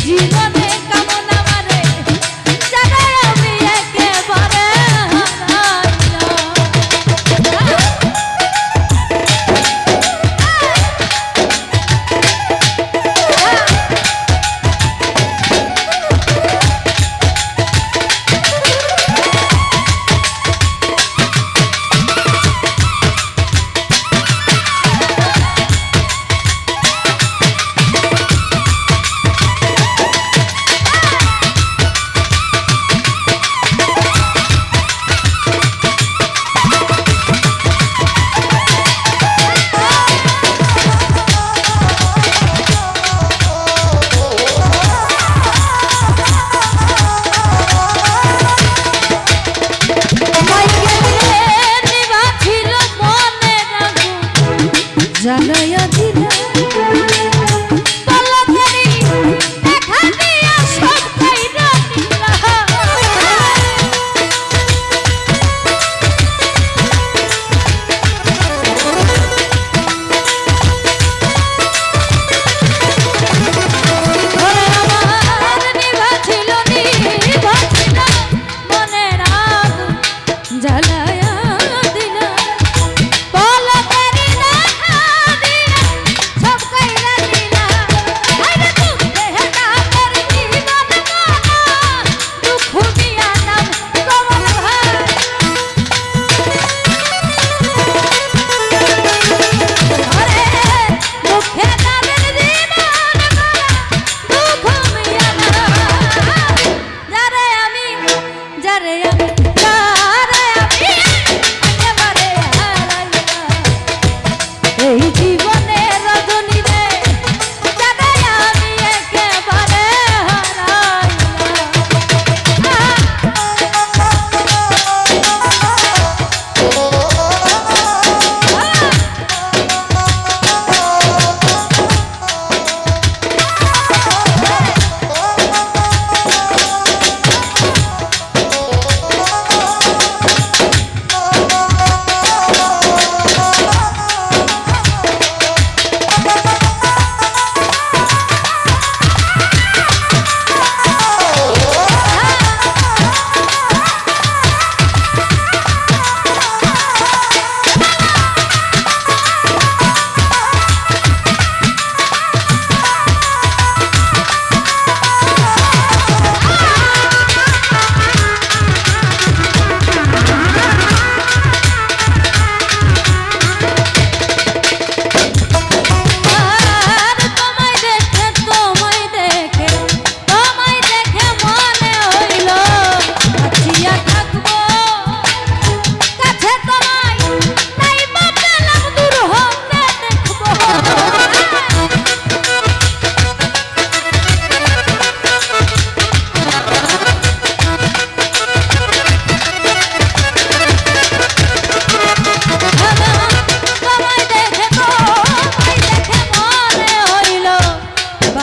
জীবন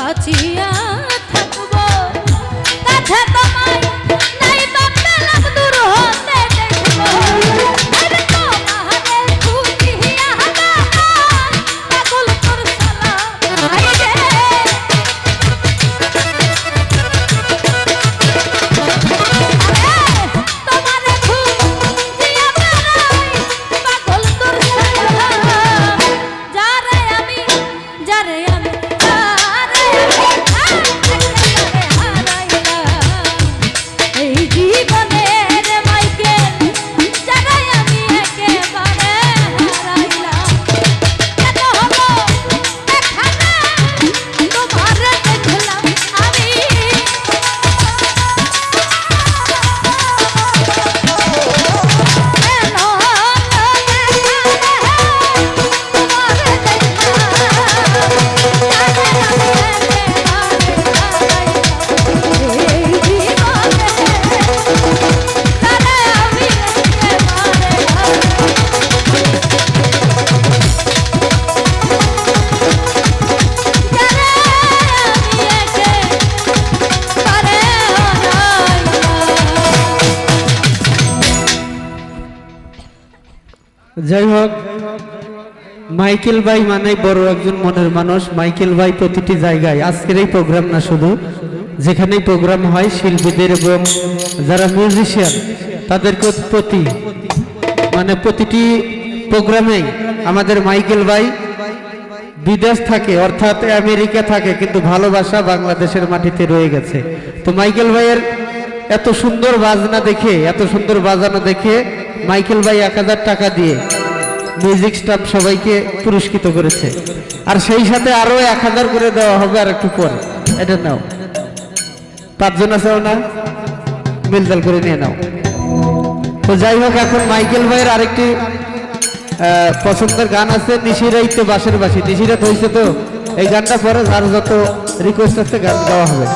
বাঁচিয়া যাই হোক মাইকেল ভাই মানে বড় একজন মনের মানুষ। মাইকেল ভাই প্রতিটি জায়গায়, আজকের এই প্রোগ্রাম না শুধু, যেখানেই প্রোগ্রাম হয়, শিল্পীদের এবং যারা মিউজিশিয়ান তাদেরকে প্রতি মানে প্রতিটি প্রোগ্রামেই আমাদের মাইকেল ভাই বিদেশ থাকে, অর্থাৎ আমেরিকা থাকে, কিন্তু ভালোবাসা বাংলাদেশের মাটিতে রয়ে গেছে। তো মাইকেল ভাইয়ের এত সুন্দর বাজনা দেখে, এত সুন্দর বাজানো দেখে মাইকেল ভাই এক হাজার টাকা দিয়ে মিউজিক স্টাফ সবাইকে পুরস্কৃত করেছে। আর সেই সাথে আরও এক হাজার করে দেওয়া হবে আর একটু পরে। এটা নাও। পাঁচজন আছে না মিলজাল করে নিয়ে নাও। তো যাই হোক, এখন মাইকেল ভাইয়ের আরেকটি পছন্দের গান আছে নিশিরাই তো বাসের বাসি নিশিরাত হয়েছে তো, এই গানটা পরে যার যত রিকোয়েস্ট আছে গান গাওয়া হবে।